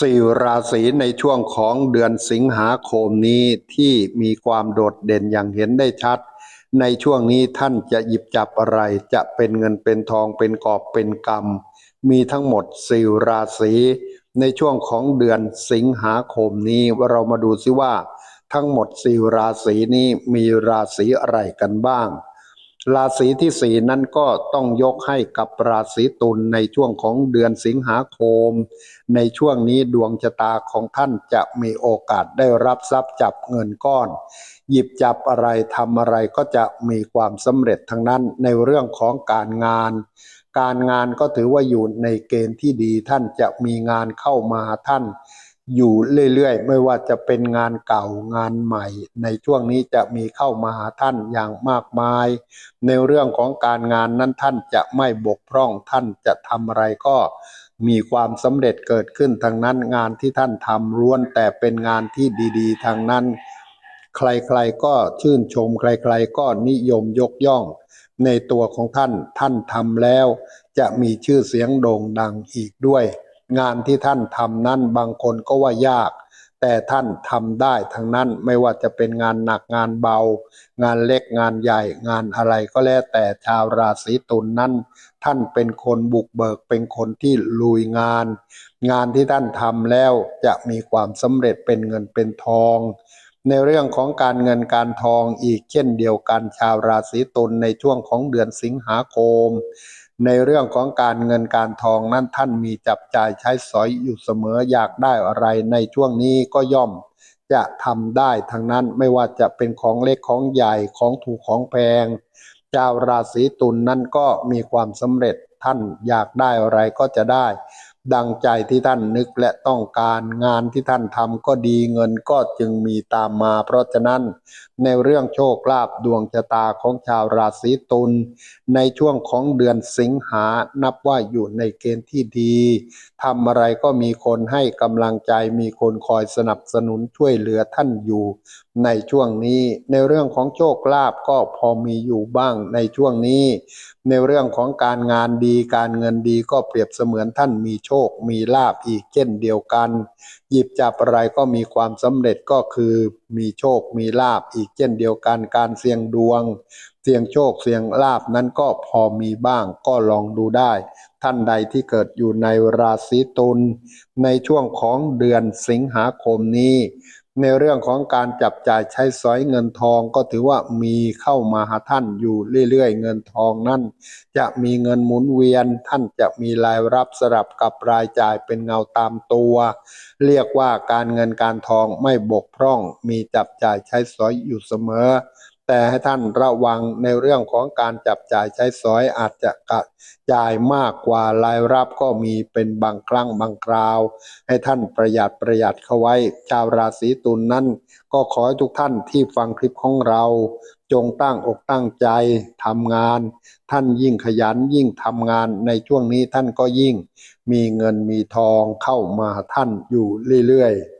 สี่ราศีในช่วงของเดือนสิงหาคมนี้ที่มีความโดดเด่นอย่างเห็นได้ชัด ในช่วงนี้ท่านจะหยิบจับอะไรจะเป็นเงินเป็นทองเป็นกอบเป็นกำมีทั้งหมดสี่ราศีในช่วงของเดือนสิงหาคมนี้เรามาดูซิว่า ทั้งหมดสี่ราศีนี้มีราศีอะไรกันบ้าง ราศีที่สี่นั้นก็ต้องยกให้กับราศีตุลในช่วงของเดือนสิงหาคม ในช่วงนี้ดวงชะตาของท่านจะมีโอกาสได้รับทรัพย์จับเงินก้อน หยิบจับอะไรทำอะไรก็จะมีความสำเร็จทั้งนั้นในเรื่องของการงาน การงานก็ถือว่าอยู่ในเกณฑ์ที่ดีท่านจะมีงานเข้ามาท่าน อยู่เรื่อยๆ ไม่ว่าจะเป็นงานเก่างานใหม่ ในช่วงนี้จะมีเข้ามาหาท่านอย่างมากมาย ในเรื่องของการงานนั้นท่านจะไม่บกพร่องท่านจะทำอะไรก็มีความสำเร็จเกิดขึ้นทางนั้นงานที่ท่านทำล้วนแต่เป็นงานที่ดีๆ ทางนั้น ใครๆก็ชื่นชมใครๆ ก็นิยมยกย่อง ในตัวของท่านท่านทำแล้ว จะมีชื่อเสียงโด่งดังอีกด้วย งานที่ท่านทำนั้นบางคนก็ว่ายาก แต่ท่านทำได้ทั้งนั้นไม่ว่าจะเป็นงานหนักงานเบา งานเล็กงานใหญ่งานอะไรก็แล้วแต่ชาวราศีตุลนนั้น ท่านเป็นคนบุกเบิกเป็นคนที่ลุยงาน งานที่ท่านทำแล้วจะมีความสำเร็จเป็นเงินเป็นทองในเรื่องของการเงินการทองอีกเช่นเดียวกันชาวราศีตุลในช่วงของเดือนสิงหาคม ในเรื่องของการเงินการทองนั้นท่านมีจับจ่ายใช้สอยอยู่เสมออยากได้อะไรในช่วงนี้ก็ย่อมจะทำได้ทั้งนั้นไม่ว่าจะเป็นของเล็กของใหญ่ของถูกของแพงชาวราศีตุลนนั้นก็มีความสำเร็จท่านอยากได้อะไรก็จะได้ ดังใจที่ท่านนึกและต้องการงานที่ท่านทำก็ดีเงินก็จึงมีตามมา เพราะฉะนั้น ในเรื่องโชคลาภดวงชะตาของชาวราศีตุลในช่วงของเดือนสิงหานับว่าอยู่ในเกณฑ์ที่ดีทำอะไรก็มีคนให้กำลังใจมีคนคอยสนับสนุนช่วยเหลือท่านอยู่ ในช่วงนี้ในเรื่องของโชคลาภก็พอมีอยู่บ้างในช่วงนี้ ในเรื่องของการงานดีการเงินดีก็เปรียบเสมือนท่านมีโชคคมีลาบอีกเช่นเดียวกัน หยิบจับอะไรก็มีความสำเร็จก็คือ มีโชคมีลาบอีกเช่นเดียวกัน การเสี่ยงดวง เสี่ยงโชคเสี่ยงลาบนั้นก็พอมีบ้างก็ลองดูได้ ท่านใดที่เกิดอยู่ในราศีตุลในช่วงของเดือนสิงหาคมนี้ ในเรื่องของการจับจ่ายใช้สอยเงินทองก็ถือว่ามีเข้ามาหาท่านอยู่เรื่อยๆ เงินทองนั่นจะมีเงินหมุนเวียน ท่านจะมีรายรับสลับกับรายจ่ายเป็นเงาตามตัว เรียกว่าการเงินการทองไม่บกพร่อง มีจับจ่ายใช้สอยอยู่เสมอ แต่ให้ท่านระวังในเรื่องของการจับจ่ายใช้สอยอาจจะกระจ่ายมากกว่ารายรับก็มีเป็นบางครั้งบางคราว ให้ท่านประหยัดประหยัดเข้าไว้ ชาวราศีตุลนนั้น ก็ขอให้ทุกท่านที่ฟังคลิปของเรา จงตั้งอกตั้งใจทำงาน ท่านยิ่งขยันยิ่งทำงานในช่วงนี้ท่านก็ยิ่ง มีเงินมีทองเข้ามาท่านอยู่เรื่อยๆ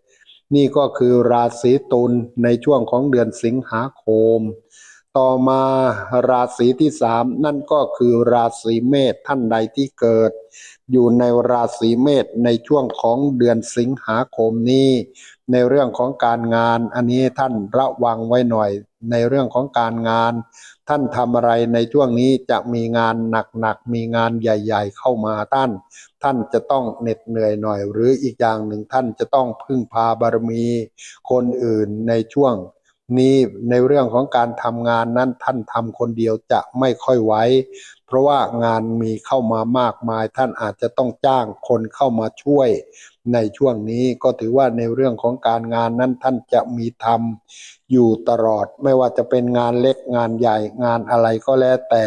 นี่ก็คือราศีตุลในช่วงของเดือนสิงหาคม ต่อมาราศีที่สามนั่นก็คือราศีเมษท่านใดที่เกิด อยู่ในราศีเมษในช่วงของเดือนสิงหาคมนี้ ในเรื่องของการงานอันนี้ท่านระวังไว้หน่อย ในเรื่องของการงาน ท่านทำอะไรในช่วงนี้จะมีงานหนักๆมีงานใหญ่ ๆ เข้ามาท่าน ท่านจะต้องเหน็ดเหนื่อยหน่อย หรืออีกอย่างหนึ่งท่านจะต้องพึ่งพาบารมี คนอื่นในช่วงนี้ในเรื่องของการทำงานนั้นท่านทำคนเดียวจะไม่ค่อยไหวเพราะว่างานมีเข้ามามากมาย ท่านอาจจะต้องจ้างคนเข้ามาช่วย ในช่วงนี้ก็ถือว่าในเรื่องของการงานนั้นท่านจะมีทำอยู่ตลอด ไม่ว่าจะเป็นงานเล็กงานใหญ่งานอะไรก็แล้วแต่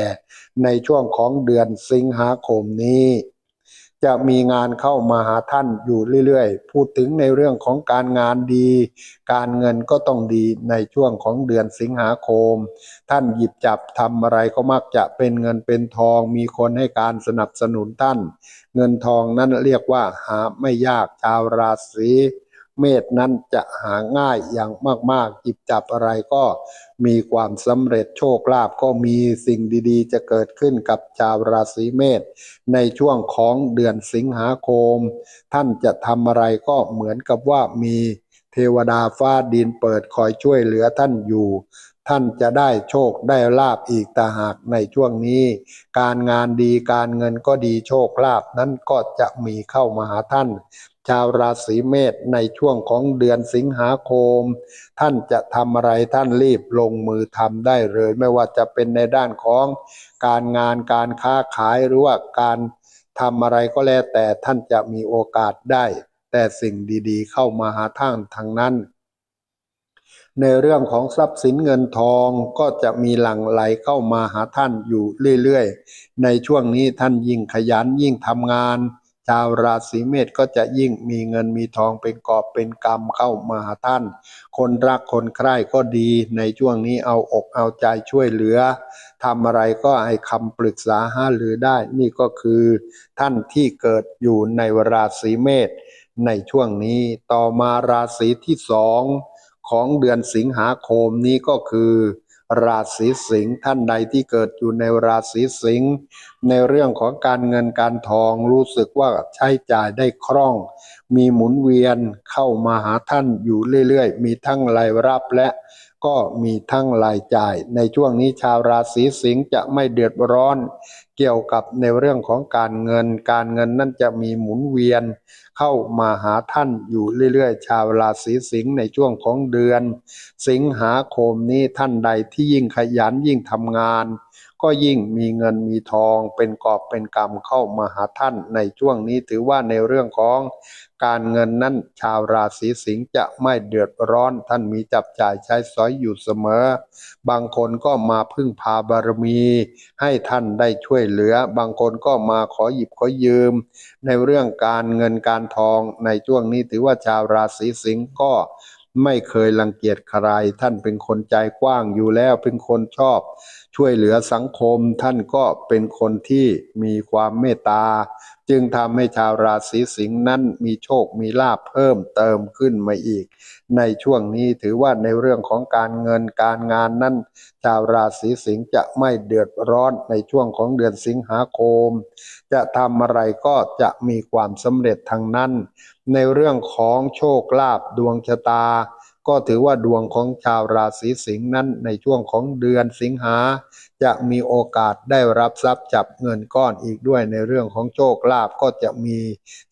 ในช่วงของเดือนสิงหาคมนี้ จะมีงานเข้ามาหาท่านอยู่เรื่อยๆ พูดถึงในเรื่องของการงานดี การเงินก็ต้องดีในช่วงของเดือนสิงหาคม ท่านหยิบจับทำอะไรก็มักจะเป็นเงินเป็นทอง มีคนให้การสนับสนุนท่าน เงินทองนั้นเรียกว่าหาไม่ยากชาวราศี เมษนั้นจะหาง่ายอย่างมากๆหยิบจับอะไรก็มีความสำเร็จโชคลาภก็มีสิ่งดีๆ จะเกิดขึ้นกับชาวราศีเมษในช่วงของเดือนสิงหาคม ท่านจะทำอะไรก็เหมือนกับว่ามีเทวดาฟ้าดินเปิดคอยช่วยเหลือท่านอยู่ ท่านจะได้โชคได้ลาบอีกตาหากในช่วงนี้ การงานดีการเงินก็ดีโชคลาภนั้นก็จะมีเข้ามาหาท่านชาวราศีเมษในช่วงของเดือนสิงหาคม ท่านจะทำอะไรท่านรีบลงมือทำได้เลย ไม่ว่าจะเป็นในด้านของการงานการค้าขายหรือว่าการทำอะไรก็แล้วแต่ท่านจะมีโอกาสได้ แต่สิ่งดีๆ เข้ามาหาท่านทางนั้น ในเรื่องของทรัพย์สินเงินทองก็จะมีหลั่งไหลเข้ามาหาท่านอยู่เรื่อยๆ ในช่วงนี้ท่านยิ่งขยันยิ่งทำงาน ชาวราศีเมษก็จะยิ่งมีเงินมีทองเป็นกอบเป็นกำเข้ามาท่าน คนรักคนใคร่ก็ดีในช่วงนี้เอาอกเอาใจช่วยเหลือทำอะไรก็ให้คำปรึกษาหารือได้นี่ก็คือ ท่านที่เกิดอยู่ในราศีเมษในช่วงนี้ต่อมาราศีที่สองของเดือนสิงหาคมนี้ก็คือ ราศีสิงห์ท่านใดที่เกิดอยู่ในราศีสิงห์ในเรื่องของการเงินการทองรู้สึกว่าใช้จ่ายได้คล่อง มีหมุนเวียนเข้ามาหาท่านอยู่เรื่อยๆ มีทั้งรายรับและก็มีทั้งรายจ่าย ในช่วงนี้ชาวราศีสิงห์จะไม่เดือดร้อน เกี่ยวกับในเรื่องของการเงิน การเงินนั่นจะมีหมุนเวียน เข้ามาหาท่านอยู่เรื่อยๆ ชาวราศีสิงห์ในช่วงของเดือน สิงหาคมนี้ท่านใดที่ยิ่งขยันยิ่งทำงาน ก็ยิ่งมีเงินมีทองเป็นกอบเป็นกำเข้ามาหาท่านในช่วงนี้ถือว่าในเรื่องของการเงินนั้นชาวราศีสิงห์จะไม่เดือดร้อน ท่านมีจับจ่ายใช้สอยอยู่เสมอ บางคนก็มาพึ่งพาบารมี ให้ท่านได้ช่วยเหลือ บางคนก็มาขอหยิบขอยืม ในเรื่องการเงินการทองในช่วงนี้ถือว่าชาวราศีสิงห์ก็ไม่เคยรังเกียจใคร ท่านเป็นคนใจกว้างอยู่แล้วเป็นคนชอบ ช่วยเหลือสังคม ท่านก็เป็นคนที่มีความเมตตา จึงทำให้ชาวราศีสิงห์นั้นมีโชคมีลาภเพิ่มเติมขึ้นมาอีก ในช่วงนี้ถือว่าในเรื่องของการเงินการงานนั้น ชาวราศีสิงห์จะไม่เดือดร้อนในช่วงของเดือนสิงหาคม จะทำอะไรก็จะมีความสำเร็จทางนั้น ในเรื่องของโชคลาภดวงชะตา ก็ถือว่าดวงของชาวราศีสิงห์นั้นในช่วงของเดือนสิงหา จะมีโอกาสได้รับทรัพย์จับเงินก้อนอีกด้วยในเรื่องของโชคลาภก็จะมี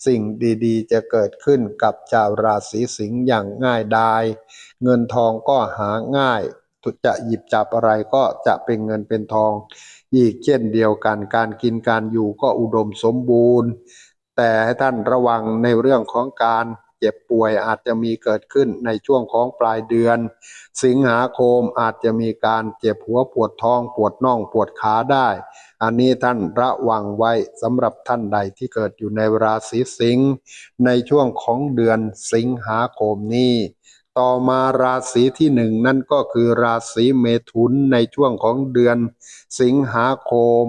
สิ่งดีๆ จะเกิดขึ้นกับชาวราศีสิงห์อย่างง่ายดายเงินทองก็หาง่ายจะหยิบจับอะไรก็จะเป็นเงินเป็นทอง อีกเช่นเดียวกันการกินการอยู่ก็อุดมสมบูรณ์ แต่ให้ท่านระวังในเรื่องของการ เจ็บป่วยอาจจะมีเกิดขึ้นในช่วงของปลายเดือน สิงหาคมอาจจะมีการเจ็บหัวปวดท้องปวดน่องปวดขาได้ อันนี้ท่านระวังไว้สำหรับท่านใดที่เกิดอยู่ในราศีสิงห์ในช่วงของเดือนสิงหาคมนี้ต่อมาราศีที่หนึ่งนั่นก็คือราศีเมถุนในช่วงของเดือนสิงหาคม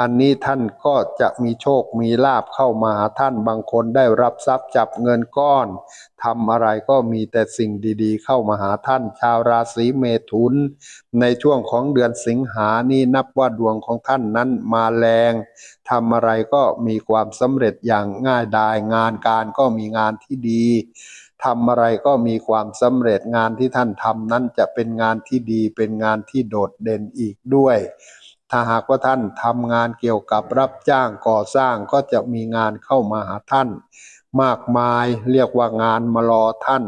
อันนี้ท่านก็จะมีโชคมีลาบเข้ามาหาท่านบางคนได้รับทรัพย์จับเงินก้อนทำอะไรก็มีแต่สิ่งดีๆ เข้ามาหาท่านชาวราศีเมถุน ในช่วงของเดือนสิงหานี้นับว่าดวงของท่านนั้นมาแรงทำอะไรก็มีความสำเร็จอย่างง่ายดายงานการก็มีงานที่ดีทำอะไรก็มีความสำเร็จงานที่ท่านทำนั้นจะเป็นงานที่ดีเป็นงานที่โดดเด่นอีกด้วย ถ้าหากว่าท่านทำงานเกี่ยวกับรับจ้างก่อสร้างก็จะมีงานเข้ามาหาท่าน มากมายเรียกว่างานมารอท่าน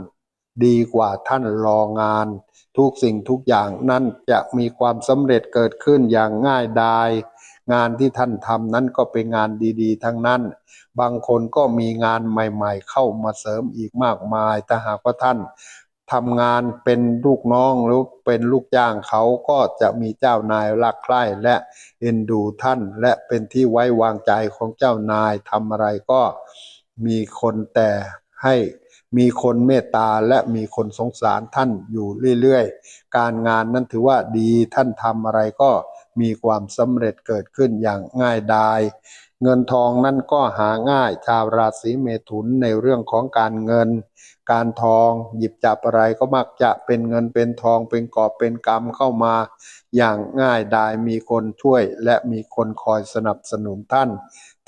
ดีกว่าท่านรองาน ทุกสิ่งทุกอย่างนั้นจะมีความสำเร็จเกิดขึ้นอย่างง่ายดายงานที่ท่านทำนั้นก็เป็นงานดีๆ ทั้งนั้น บางคนก็มีงานใหม่ ๆ เข้ามาเสริมอีกมากมายถ้าหากว่าท่าน ทำงานเป็นลูกน้องหรือเป็นลูกจ้างเขาก็จะมีเจ้านายรักใคร่และเอ็นดูท่าน และเป็นที่ไว้วางใจของเจ้านายทำอะไรก็มีคนแต่ให้มีคนเมตตาและมีคนสงสารท่านอยู่เรื่อยๆ การงานนั้นถือว่าดีท่านทำอะไรก็มีความสำเร็จเกิดขึ้นอย่างง่ายดาย เงินทองนั่นก็หาง่ายชาวราศีเมถุนในเรื่องของการเงิน การทอง หยิบจับอะไรก็มักจะเป็นเงินเป็นทองเป็นกอบเป็นกำเข้ามา อย่างง่ายดายมีคนช่วย และมีคนคอยสนับสนุนท่าน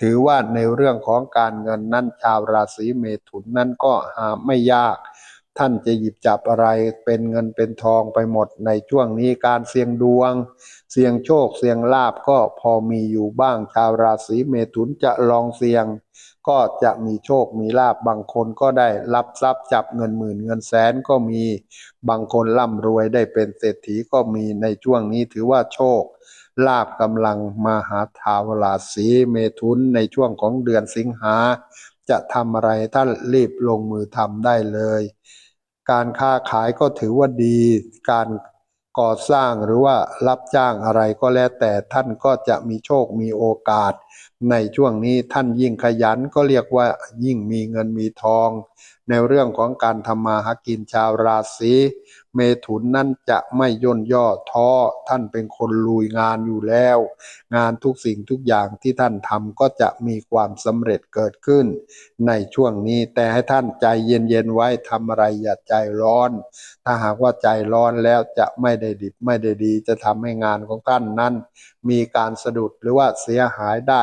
ถือว่าในเรื่องของการเงินนั้นชาวราศีเมถุนนั้นก็หาไม่ยาก ท่านจะหยิบจับอะไรเป็นเงินเป็นทองไปหมดในช่วงนี้การเสี่ยงดวง เสี่ยงโชคเสี่ยงลาบก็พอมีอยู่บ้างชาวราศีเมถุนจะลองเสี่ยง ก็จะมีโชคมีลาบบางคนก็ได้รับทรัพย์จับเงินหมื่นเงินแสนก็มีบางคนร่ำรวยได้เป็นเศรษฐีก็มีในช่วงนี้ถือว่าโชค ลาบกำลังมาหาทาวราศีเมถุนในช่วงของเดือนสิงหา จะทำอะไรท่านรีบลงมือทำได้เลย การค้าขายก็ถือว่าดีการ ก่อสร้างหรือว่ารับจ้างอะไรก็แล้วแต่ท่านก็จะมีโชคมีโอกาส ในช่วงนี้ท่านยิ่งขยันก็เรียกว่ายิ่งมีเงินมีทอง ในเรื่องของการทำมาหากินชาวราศี เมถุนนั่นจะไม่ย่นย่อท้อท่านเป็นคนลุยงานอยู่แล้ว งานทุกสิ่งทุกอย่างที่ท่านทำก็จะมีความสำเร็จเกิดขึ้น ในช่วงนี้แต่ให้ท่านใจเย็นๆไว้ทำอะไรอย่าใจร้อน ถ้าหากว่าใจร้อนแล้วจะไม่ได้ดิบไม่ได้ดี จะทำให้งานของท่านนั้น มีการสะดุดหรือว่าเสียหายได้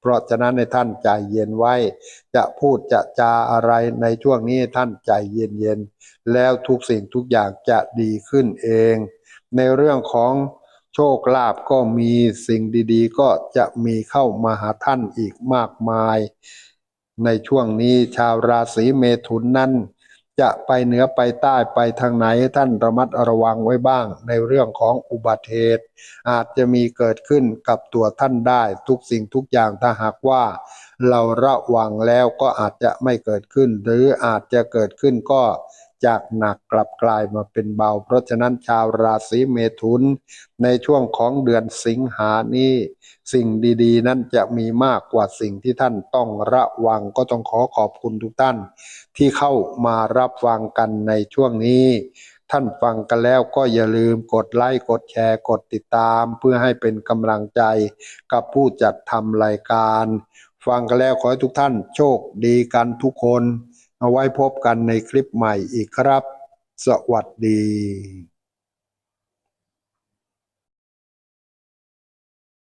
เพราะฉะนั้นในท่านใจเย็นไว้ จะพูดจะจาอะไรในช่วงนี้ท่านใจเย็นๆแล้วทุกสิ่งทุกอย่างจะดีขึ้นเอง ในเรื่องของโชคลาภก็มีสิ่งดีๆ ก็จะมีเข้ามาหาท่านอีกมากมาย ในช่วงนี้ชาวราศีเมถุนนั้น จะไปเหนือไปใต้ไปทางไหนท่านระมัดระวังไว้บ้าง ในเรื่องของอุบัติเหตุ อาจจะมีเกิดขึ้นกับตัวท่านได้ทุกสิ่งทุกอย่างถ้าหากว่า เราระวังแล้วก็อาจจะไม่เกิดขึ้น หรืออาจจะเกิดขึ้นก็ จากหนักกลับกลายมาเป็นเบา เพราะฉะนั้นชาวราศีเมถุน ในช่วงของเดือนสิงหานี้สิ่งดีๆ นั้นจะมีมากกว่าสิ่งที่ท่านต้องระวังก็ต้องขอขอบคุณทุกท่าน ที่เข้ามารับฟังกันในช่วงนี้ ท่านฟังกันแล้วก็อย่าลืมกดไลค์กดแชร์กดติดตาม เพื่อให้เป็นกำลังใจกับผู้จัดทำรายการ ฟังกันแล้วขอให้ทุกท่านโชคดีกันทุกคน เอาไว้พบกันในคลิปใหม่อีกครับ สวัสดี